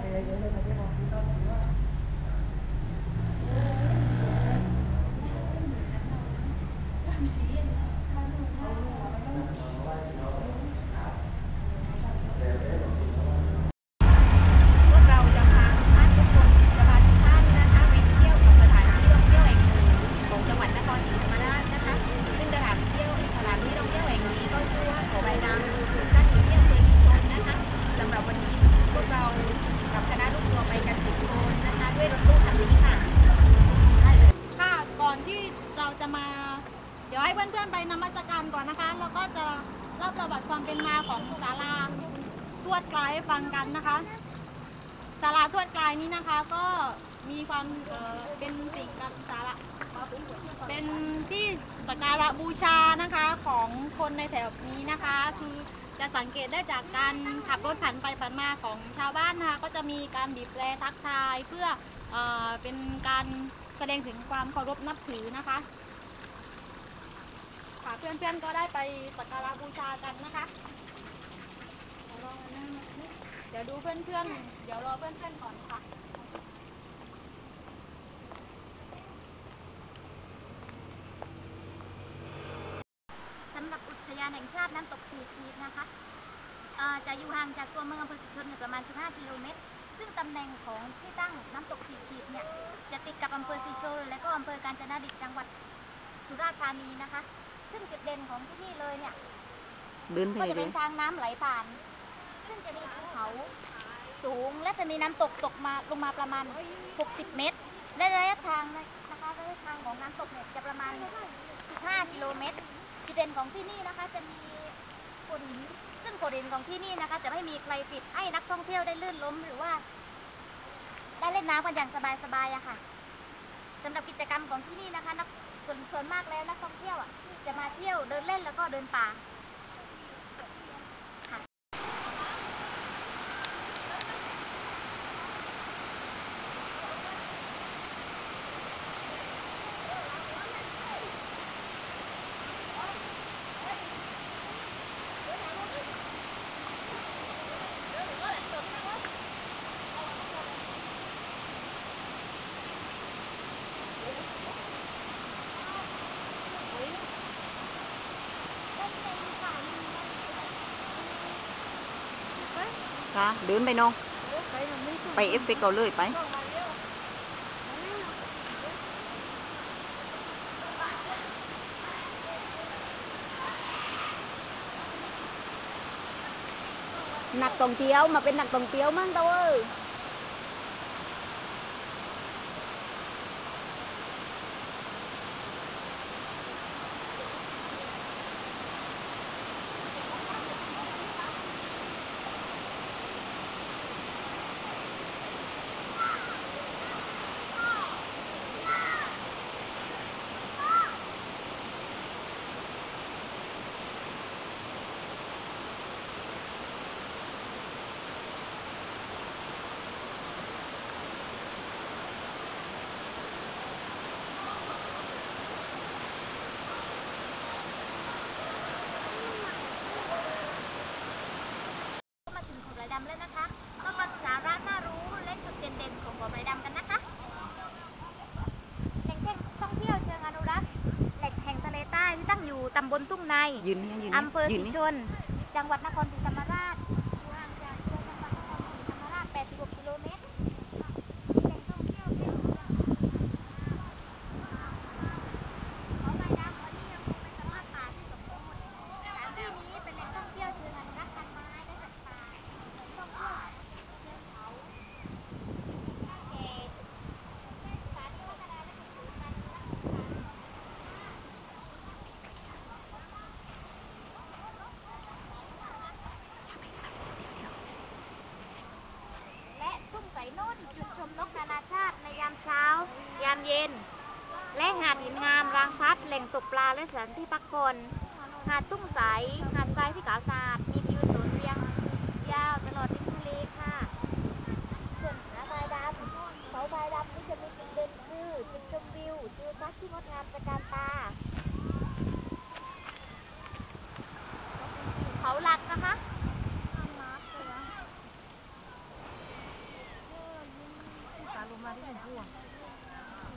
เนี่ยตึงหนองใต้เลยเดี๋ยวเลยมาที่หอ พวกเราจะพาทุกท่านทุกคนจะพาทุกท่านนะคะไปเที่ยวกับสถานที่ท่องเที่ยวแห่งหนึ่งของจังหวัดนครศรีธรรมราชนะคะ ซึ่งสถานเที่ยวสถานที่ท่องเที่ยวแห่งนี้ก็ชื่อว่าเขาใบดำคือตั้งอยู่ที่อำเภอศรีชนนะคะสำหรับวันนี้พวกเรากับคณะลูกทัวร์ไปกันสิบคนนะคะ ด้วยรถตู้คันนี้ค่ะได้เลย ค่ะก่อนที่เราจะมา เดี๋ยวให้เพื่อนๆไปนมัสการก่อนนะคะ แล้วก็จะเล่าประวัติความเป็นมาของศาลาทวดกลายให้ฟังกันนะคะศาลาทวดกลายนี้นะคะก็มีความเอ่อเป็นสิ่งกับศาลาเป็นที่สักการะบูชานะคะของคนในแถวนี้นะคะ คือจะสังเกตได้จากการขับรถผ่านไปผ่านมาของชาวบ้านนะคะ ก็จะมีการบีบแตรทักทายเพื่อเอ่อเป็นการแสดงถึงความเคารพนับถือนะคะ ค่ะเพื่อนๆก็ได้ไปสักการะบูชากันนะคะเดี๋ยวดูเพื่อนๆ เดี๋ยวรอเพื่อนๆก่อนค่ะสำหรับอุทยานแห่งชาติน้ำตกสีคีดนะคะจะอยู่ห่างจากตัวเมืองอำเภอศรีชนประมาณ 15 กิโลเมตร ซึ่งตำแหน่งของที่ตั้งน้ำตกสีคีดเนี่ย จะติดกับอำเภอศรีชนและก็อำเภอกาญจนดิตจังหวัดสุราษฎร์ธานีนะคะ ซึ่งจุดเด่นของที่นี่เลยเนี่ยเดินไปก็จะเลเป็ยนทางน้ำไหลผ่าน ซึ่งจะมีภูเขาสูงและจะมีน้ำตกตกมาลงมาประมาณ 60 เมตร และระยะทางนะคะระยะทางของน้ำตกเนี่ยจะประมาณ 15 กิโลเมตร จุดเด่นของที่นี่นะคะจะมีโขดหินซึ่งโขดหินของที่นี่นะคะ จะไม่มีใครปิดให้นักท่องเที่ยวได้ลื่นล้มหรือว่า ได้เล่นน้ำกันอย่างสบายๆอะค่ะสำหรับกิจกรรมของที่นี่นะคะนักส่วนส่วนมากแล้วนักท่องเที่ยวอะ จะมาเที่ยวเดินเล่นแล้วก็เดินป่า ค่ะเดินไปน้องไปเอฟไปเกาเลยไปนักท่องเที่ยวมาเป็นนักท่องเที่ยวมั่งเต้าเอ้ ดำแล้วนะคะก็มาสาระน่ารู้และจุดเด่นๆของของไรดำกันนะคะแหล่งท่องเที่ยวเชิงอนุรักษ์แหล่งแห่งทะเลใต้ที่ตั้งอยู่ตำบลตุ้งในยืนนี่ยืนอำเภอยืศนรีนี่ ชน จังหวัดนครศรีธรรมราชอยู่ห่างจากตัวจังหวัดนครศรีธรรมราช 86 กิโลเมตรแหล่งท่องเที่ยวเชิงอนุรักษ์เขาใบดำวันนี้ยังคงเป็นสภาพป่าที่สมบูรณ์สถานที่นี้เป็นแหล่งท่องเที่ยวเชิงอนุรักษ์พันไม้และสัตว์ป่าท่องเที่ยวเชิงเขาเขตสถานีพัฒนาและส่งเสริมการอนุรักษ์ป่า และทุ่งใสนุ่นจุดชมนกนานาชาติในยามเช้า ยามเย็น และหาดหินงามรางพัดแหล่งตกปลาและสถานที่พักผ่อนหาดตุ้งใสหาดทรายที่ขาวสะอาดมีวิวสวนเรียงยาวตลอดริมทะเลค่ะส่วนหาดทรายดำเขาทรายดำนี่จะมีจุดเด่นคือจุดชมวิวทิวทัศน์ที่งดงามตระการตา เขาหลักนะคะ กันนึงนะเอาไปคน เอาหมาจังกามั่ง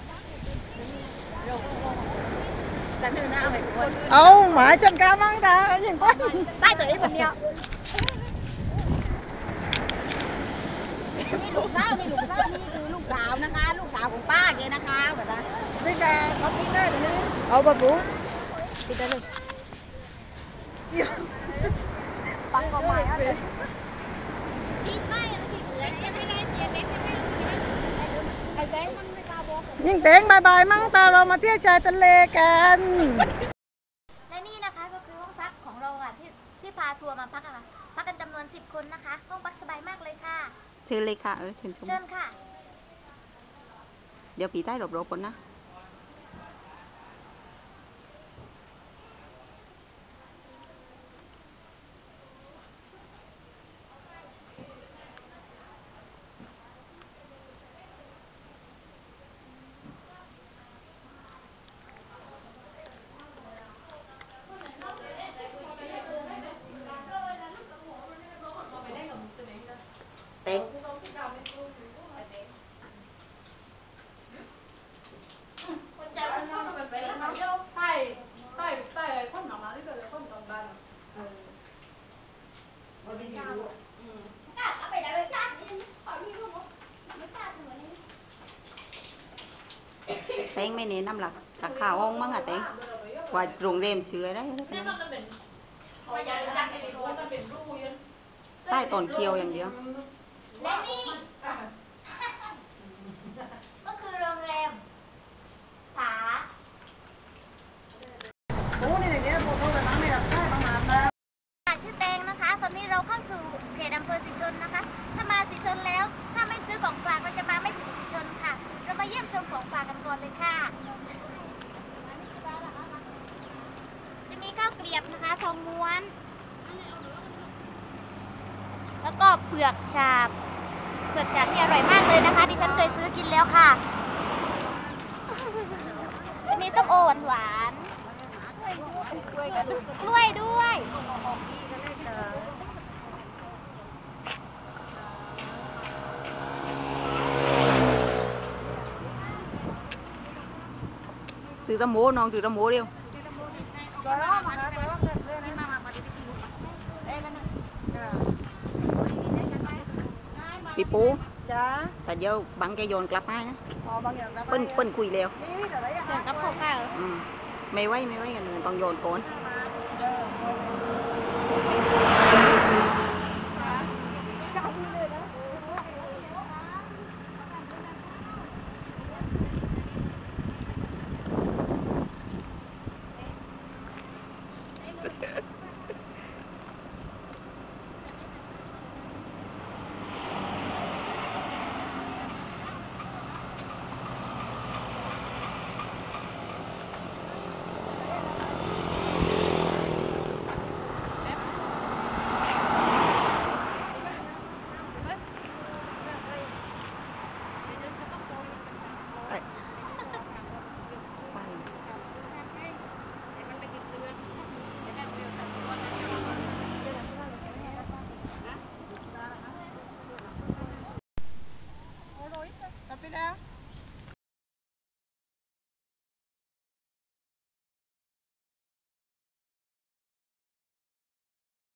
ตาอย่างก้อน ใต้ตัวเองคนเดียวนี่ลูกสาวนี่ลูกสาวนี่คือลูกสาวนะคะ ลูกสาวของป้าแกนะคะแบบนั้นนี่กาเขาพิดได้เลยเอาปะปูปิดได้เลยปังก็ไม่ฮะจีนไม่จีนเหลือยังไม่ได้เจียเม็ดยังไม่รู้ไอ้แบงค์มันไม่กล้าบอก ยิ่งเต็งบายบายมั่งตาเรามาเที่ยวชายทะเลกัน และนี่นะคะก็คือห้องพักของเราค่ะที่ที่พาทัวร์มาพักอะค่ะพักกันจำนวน10คนนะคะ ห้องพักสบายมากเลยค่ะเชิญเลยค่ะเออเชิญชมเชิญค่ะ เดี๋ยวผีใต้รบๆคนนะ เต็งเต็งไม่เน้นน้ำหลักจากข่าวห้องมั้งอะเต็งว่าโรงเรียนเชื่อได้ใต้ตอนเคียวอย่างเดียว และนี่ก็คือโรงแรมผาโอ้นี่อย่างเงี้ยพวกเขาไปมาไม่รับได้มามามาชื่อแตงนะคะ ตอนนี้เราเข้าสู่เขตอำเภอสีชนนะคะ ถ้ามาสีชนแล้ว ถ้าไม่ซื้อของฝากเราจะมาไม่ถึงสีชนค่ะ เรามาเยี่ยมชมของฝากกันก่อนเลยค่ะ จะมีข้าวเกลียบนะคะ ทองม้วน แล้วก็เผือกฉาบ เผือกฉาบนี่อร่อยมากเลยนะคะ ดิฉันเคยซื้อกินแล้วค่ะ มีส้มโอหวานหวานกล้วยด้วยถือตะโมน้องถือตะโมเดียว พี่ปูจ้าแต่เดี๋ยวบังแกโยนกลับมานะอ๋อบางอย่างรับเปิ้นเปิ้นคุยแล้วนี่แต่ละอย่างเผือกกับข้าวเปล่าอืมไม่ไหวไม่ไหวกันเลยต้องโยนก่อนเ